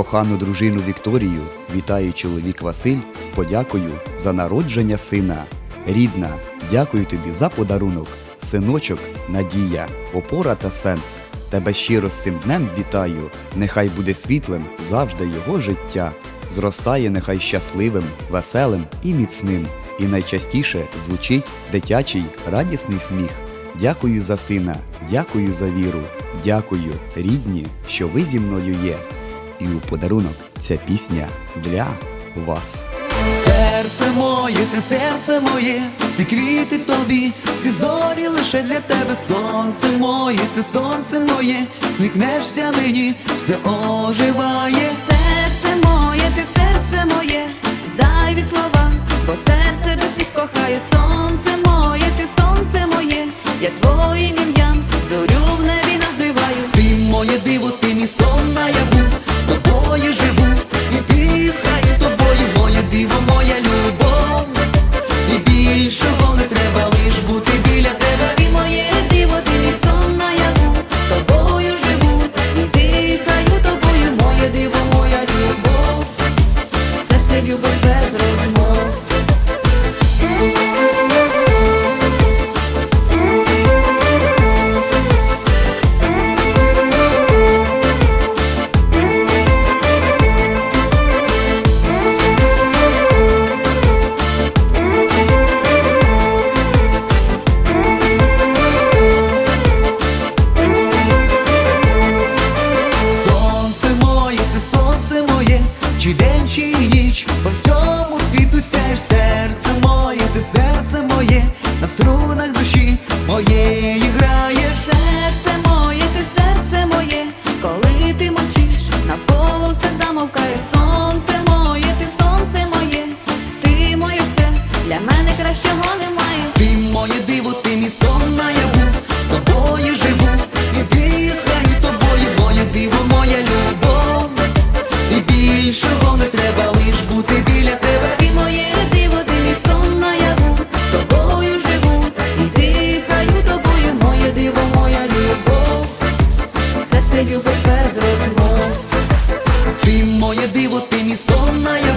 Кохану дружину Вікторію вітає чоловік Василь з подякою за народження сина. Рідна, дякую тобі за подарунок. Синочок, надія, опора та сенс. Тебе щиро з цим днем вітаю. Нехай буде світлим завжди його життя. Зростає нехай щасливим, веселим і міцним. І найчастіше звучить дитячий радісний сміх. Дякую за сина, дякую за віру, дякую, рідні, що ви зі мною є. І у подарунок ця пісня для вас. Серце моє, ти серце моє, всі квіти тобі, всі зорі лише для тебе, сонце моє, ти сонце моє, сміхнешся мені, все оживає. Серце моє, ти серце моє, зайві слова, бо серце без слів кохає сонце моє, ти сонце моє, я твоїм ім'ям зорю в небі називаю. Ти моє диво, ти мій сон наяву, ніч, по всьому світу сяєш серце моє, ти серце моє, на струнах душі моєї граєш. Серце моє, ти серце моє, коли ти мовчиш, навколо все замовкає. Сонце моє, ти сонце моє, ти моє все, для мене кращого немає. Ти моє диво, ти мій сон наяву, тобою живу, і дихаю Ты не сонная